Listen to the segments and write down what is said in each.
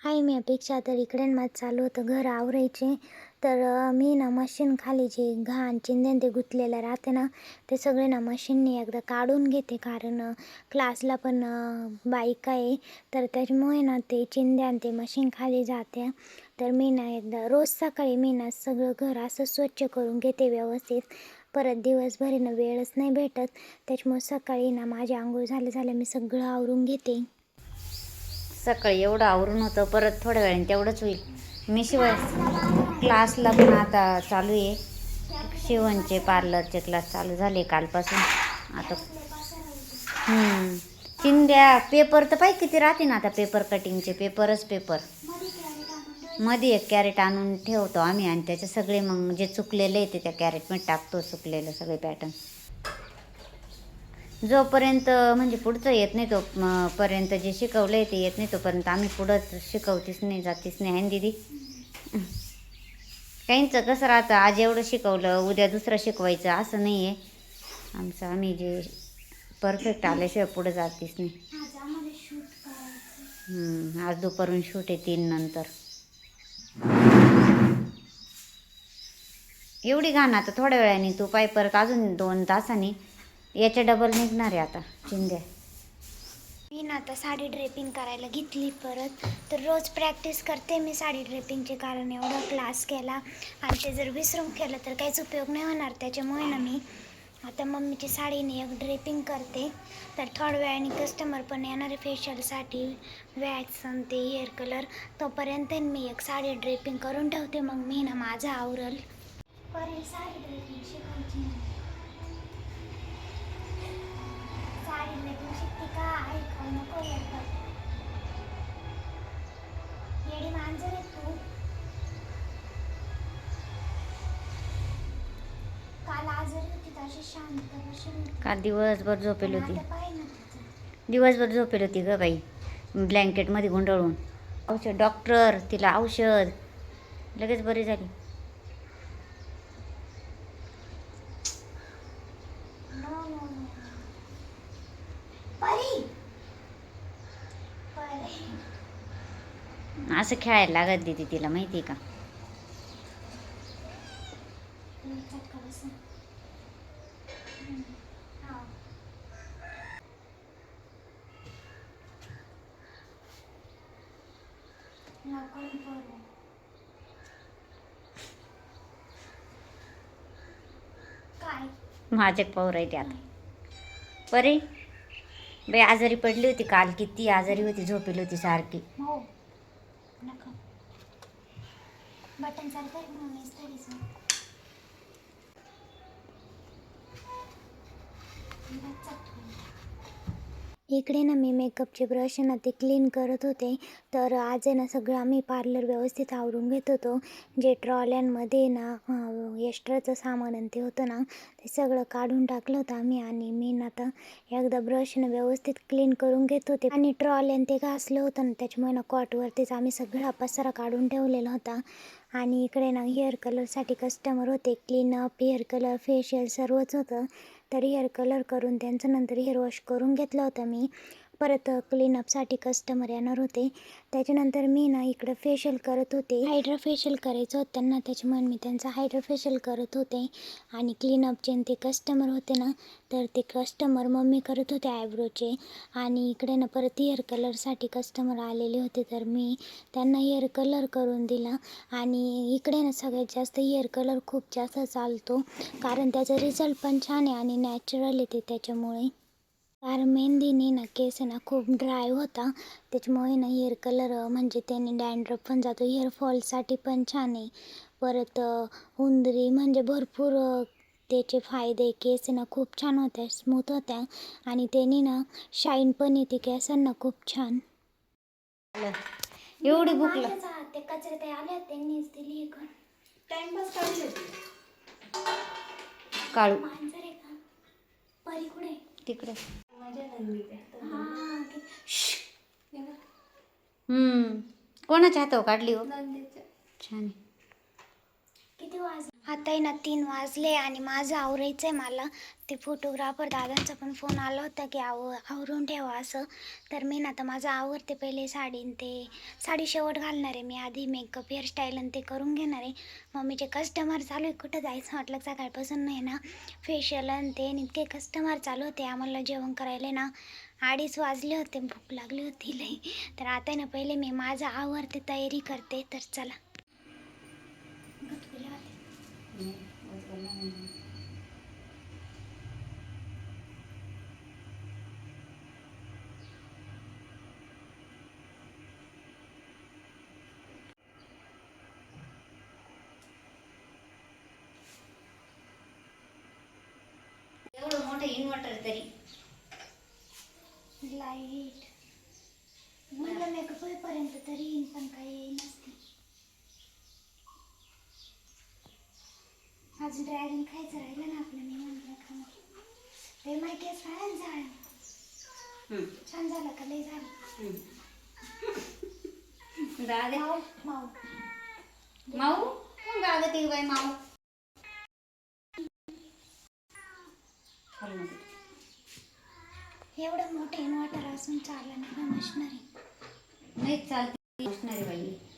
हाय मी अपेक्षा तर इकडे माझं चालू होतं. घर आवरायचे. तर मी ना मशीन खाली जे घाण चिंध्यान ते गुंतलेलं राहते ना ते सगळे ना मशीनने एकदा काढून घेते. कारण क्लासला पण बाईक बायका आहे. तर त्याच्यामुळे ना ते चिंध्यान ते मशीन खाली जाते. तर मी ना एकदा रोज सकाळी मी ना सगळं घर असं स्वच्छ करून घेते व्यवस्थित. परत दिवसभरीनं वेळच नाही भेटत. त्याच्यामुळे सकाळी ना माझी आंघोळ झाले झाले मी सगळं आवरून घेते. सकाळी एवढं आवरून होतं परत थोड्या वेळाने तेवढंच होईल. मी शिवाय क्लासला पण आता चालू आहे. शिवणचे पार्लरचे क्लास चालू झाले कालपासून. आता हम्म. चिंध्या पेपर तर पाहिजे किती राहते ना आता पेपर कटिंगचे पेपरच पेपर. मध्ये एक कॅरेट आणून ठेवतो आम्ही आणि त्याचे सगळे मग जे चुकलेले आहे ते त्या कॅरेटमध्ये टाकतो चुकलेलं सगळे पॅटर्न. जोपर्यंत म्हणजे पुढचं येत नाही तो पर्यंत जे शिकवलं आहे ते येत नाही तोपर्यंत आम्ही पुढं शिकवतीच नाही जातीच नाही आहे ना दीदी? काहींचं कसं राहतं आज एवढं शिकवलं उद्या दुसरं शिकवायचं असं नाही आहे आमचं आम्ही जे परफेक्ट आल्याशिवाय पुढं जातीच नाही. आज दुपारून शूट आहे तीन नंतर. एवढी घाण आता थोड्या वेळाने तू पाय परत अजून दोन तासांनी. याच्या डबल निघणार आहे आता चिंध्या मी ना आता साडी ड्रेपिंग करायला घेतली परत. तर रोज प्रॅक्टिस करते मी साडी ड्रेपिंगचे कारण एवढा क्लास केला. आणि ते जर विसरून केलं तर काहीच उपयोग नाही होणार त्याच्यामुळे ना मी आता मम्मीची साडीने एक ड्रेपिंग करते. तर थोड्या वेळाने कस्टमर पण येणार फेशियलसाठी वॅक्स आणि ते हेअर कलर तोपर्यंत मी एक साडी ड्रेपिंग करून ठेवते मग मी ना माझा आवरल. साडी ड्रेपिंग शिकायची साडी ड्रेपिंग शिकते का ऐकावं नको येतं येडी मांजर आहे तू काल आजारी होती तर अशी शांत बसून होती. का दिवसभर झोपेल होती. दिवसभर झोपेल होती ग बाई. ब्लँकेटमध्ये गुंडाळून. औषध डॉक्टर तिला औषध. लगेच बरी झाली No, no, no. परी परी असं खेळायला लागत दिदी तिला माहिती आहे का? माझे पाहू आहे त्यात बरे? बाई आजारी पडली होती काल किती आजारी होती झोपेली होती सारखी. हो. नको बटन चालू कर म्हणून इस्त्रीचं. इकडे ना मी मेकअपचे ब्रश ना ते क्लीन करत होते. तर आज आहे ना सगळं आम्ही पार्लर व्यवस्थित आवरून घेत होतो. जे ट्रॉल्यांमध्ये ना एक्स्ट्राचं सामान आणि ते होतं ना ते सगळं काढून टाकलं होतं आम्ही आणि मी ना आता एकदा ब्रशनं व्यवस्थित क्लीन करून घेत होते. आणि ट्रॉल्यान ते घासलं होतं ना त्याच्यामुळे ना कॉटवरतीच आम्ही सगळा पसारा काढून ठेवलेला होता. आणि इकडे ना हेअर कलरसाठी कस्टमर होते. क्लीनअप हेअर कलर फेशियल सर्वच होतं. तर हेअर कलर करून त्यांचं नंतर हेअर वॉश करून घेतलं होता मी. परत क्लीनअपसाठी कस्टमर येणार होते. त्याच्यानंतर मी ना इकडं फेशियल करत होते. हायड्रा फेशियल करायचं होतं त्यांना. त्याच्यामुळे मी त्यांचं हायड्रा फेशियल करत होते. आणि क्लीनअपचे ते कस्टमर होते ना तर ते कस्टमर मम्मी करत होते आयब्रोचे आणि इकडे ना परत हेअर कलरसाठी कस्टमर आलेले होते तर मी त्यांना हेअर कलर करून दिला. आणि इकडे ना सगळ्यात जास्त हेअर कलर खूप जास्त चालतो. कारण त्याचा रिझल्ट पण छान आहे आणि नॅचरल येते त्याच्यामुळे. कारण मेहंदीने ना केस ना खूप ड्राय होता. त्याच्यामुळे ना हेअर कलर म्हणजे त्याने डॅन्ड्रफ पण जातो. हेअर फॉलसाठी पण छान आहे. परत उंदरी म्हणजे भरपूर त्याचे फायदे केस ना खूप छान होत्या स्मूथ होत्या. आणि त्याने ना शाईन पण येते केसांना खूप छान. एवढी भूक ते कचरे ते आले त्यांनीच दिली इकडं टाइमपास काढले काळू मांजर आहे का? परी कुठे तिकडे. हा. हम्म कोणाच्या हातावर काढली हो? छान. किती वाज आता ना तीन वाजले आणि माझं आवरायचं आहे मला. ते फोटोग्राफर दादांचा पण फोन आला होता की आव आवरून ठेवा असं. तर मी ना आता माझं आवरते पहिले साडीन ते. साडी शेवट घालणार आहे मी आधी मेकअप हेअरस्टाईल आणि ते करून घेणार आहे. मम्मीचे कस्टमर चालू आहे कुठं जायचं म्हटलं सकाळपासून नाही ना. फेशियल आणि ते आणि इतके कस्टमर चालू होते आम्हाला जेवण करायला ना. अडीच वाजले होते भूक लागली होती लई. तर आता आहे ना पहिले मी माझं आवरते तयारी करते. तर चला. एवढं मोठं इन्व्हर्टर तरी लाइट म्हणलं मेकअप होईपर्यंत तरी येईन पण काही नसते अजून ड्रॅगन खायचं राहिलं ना आपलं मी म्हणलं खा ते माहिती आहे छान झालं. छान झालं का? लय झालं. दादा माऊ माऊ. माऊ? कोण आहे बाई माऊ? खाली नको. एवढं मोठं इन्व्हर्टर असून चाललं नाही मशिनरी नाही चालते. असणारी बाई.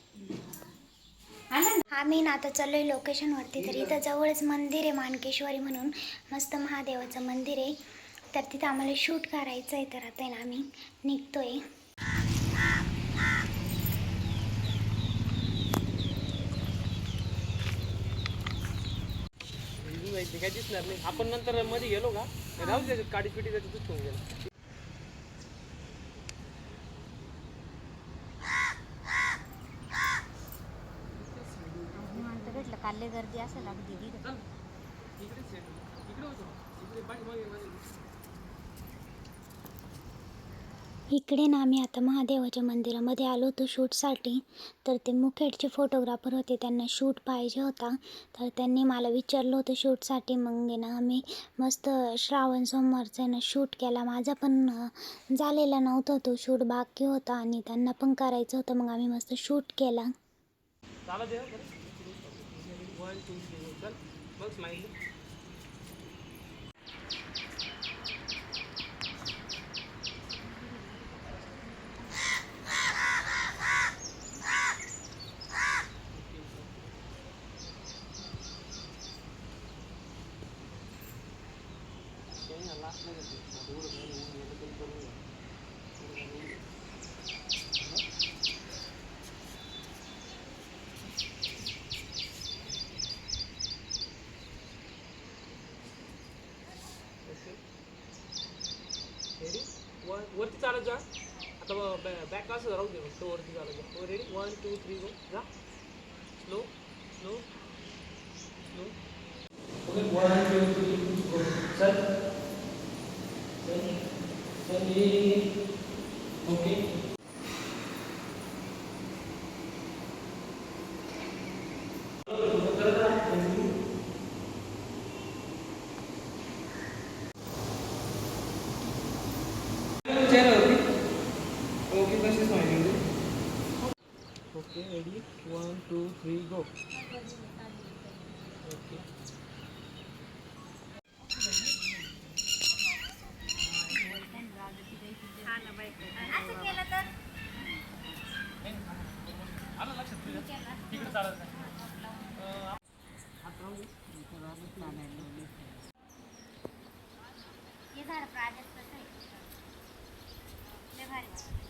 आम्ही ना आता चाललोय लोकेशनवरती तर इथं जवळच मंदिर आहे मानकेश्वरी म्हणून. मस्त महादेवाचं मंदिर आहे. तर तिथं आम्हाला शूट करायचं आहे तर आता ना आम्ही निघतोय. आपण नंतर मध्ये गेलो का? राहू द्या काडी पिटी त्याच्यातच ठेवून गेलो. काल्ले गर्दी असेल अगदी. इकडे ना आम्ही आता महादेवाच्या मंदिरामध्ये आलो होतो शूटसाठी. तर ते मुखेडचे फोटोग्राफर होते त्यांना शूट पाहिजे होता. तर त्यांनी मला विचारलं होतं शूटसाठी. मग ना आम्ही मस्त श्रावण सोमवारचा ना शूट केला. माझा पण झालेला नव्हता तो शूट बाकी होता. आणि त्यांना पण करायचं होतं मग आम्ही मस्त शूट केला. चालत आहे बरं वन टू थ्री चल बघ स्माईल रेडी वन वरती चालत जा. आता बॅक असं राहू दे फक्त वरती चालत जा ready one two three go जा. Slow slow slow okay one two three go चल चल चल ये ओके चेहऱ्यावरती ओके तशीच okay. Ready one two three go okay आलं लक्षात तिकडे चालत नाही भारी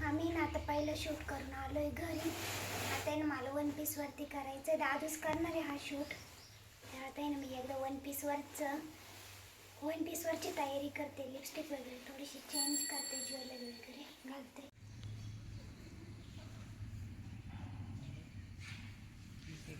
आम्ही ना आता पहिलं शूट करून आलो आहे घरी. आता आहे ना मला वन पीसवरती करायचं आहे दादूच करणार आहे हा शूट तर आता आहे ना मी एकदा वन पीसवरचं वन पीसवरची तयारी करते. लिपस्टिक वगैरे थोडीशी चेंज करते ज्वेलरी वगैरे घालते काय एडिटिंग काय पद्धतीने नाही ते नाही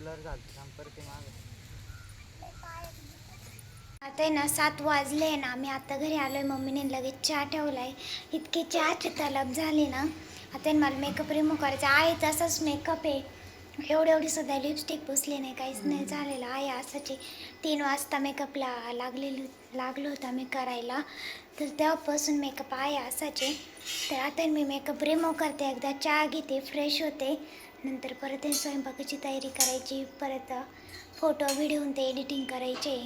ब्लर झालं थांब परत ते मागं. आता आहे ना सात वाजले ना मी आता घरी आलो आहे मम्मीने लगेच चहा ठेवला आहे इतके चहाची तलब झाली ना. आता आहे मला मेकअप रिमूव्ह करायचा आहे तसाच मेकअप आहे. एवढी एवढी सध्या लिपस्टिक पुसली नाही काहीच नाही झालेलं आहे. असंच तीन वाजता मेकअपला लागलेली लागलो होता मी करायला. तर तेव्हापासून मेकअप आहे असाचे तर आता मी मेकअप रिमूव्ह करते एकदा चहा घेते फ्रेश होते. नंतर परत स्वयंपाकाची तयारी करायची परत फोटो व्हिडिओ ते एडिटिंग करायचे.